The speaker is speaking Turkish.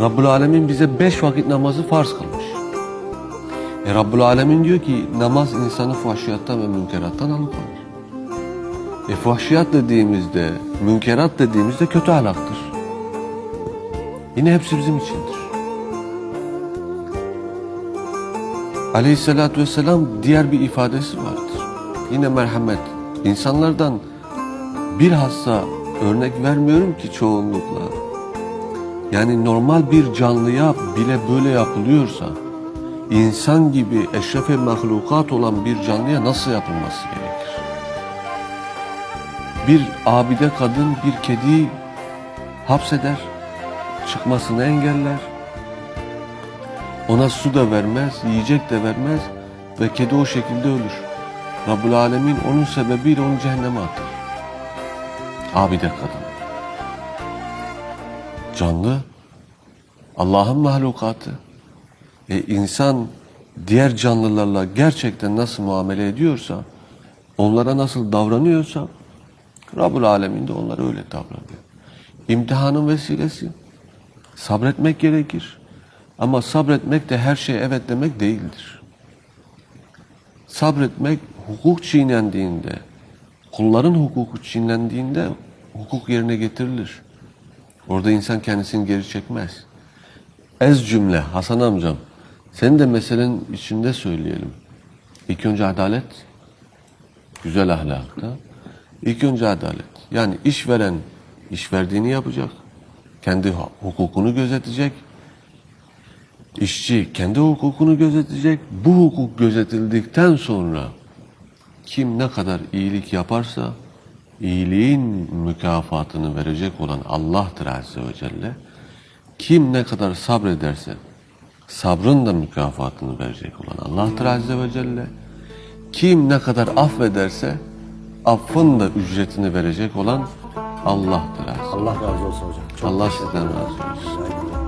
Rabbul Alemin bize beş vakit namazı farz kılmış. E Rabbul Alemin diyor ki namaz insanı fuhşiyattan ve münkerattan alıkoyar. E fuhşiyat dediğimizde, münkerat dediğimizde kötü ahlaktır. Yine hepsi bizim içindir. Aleyhissalatü vesselam diğer bir ifadesi vardır. Yine merhamet. İnsanlardan bilhassa örnek vermiyorum ki çoğunlukla. Yani normal bir canlıya bile böyle yapılıyorsa insan gibi eşrefe mahlukat olan bir canlıya nasıl yapılması gerekir? Bir abide kadın bir kediyi hapseder, çıkmasını engeller, ona su da vermez, yiyecek de vermez ve kedi o şekilde ölür. Rabbul Alemin onun sebebiyle onu cehenneme atar. Abide kadın. Canlı, Allah'ın mahlukatı. E insan diğer canlılarla gerçekten nasıl muamele ediyorsa, onlara nasıl davranıyorsa, Rabbul Alemin de onlara öyle davranıyor. İmtihanın vesilesi. Sabretmek gerekir. Ama sabretmek de her şeye evet demek değildir. Sabretmek hukuk çiğnendiğinde, kulların hukuku çiğnendiğinde hukuk yerine getirilir. Orada insan kendisini geri çekmez. Ez cümle Hasan amcam, senin de meselenin içinde söyleyelim. İlk önce adalet, güzel ahlakta. İlk önce adalet. Yani işveren iş verdiğini yapacak. Kendi hukukunu gözetecek. İşçi kendi hukukunu gözetecek. Bu hukuk gözetildikten sonra kim ne kadar iyilik yaparsa iyiliğin mükafatını verecek olan Allah'tır Azze ve Celle. Kim ne kadar sabrederse sabrın da mükafatını verecek olan Allah'tır Azze ve Celle. Kim ne kadar affederse affın da ücretini verecek olan Allah'tır Azze. Allah razı olsun hocam. Çok Allah sizden razı olsun.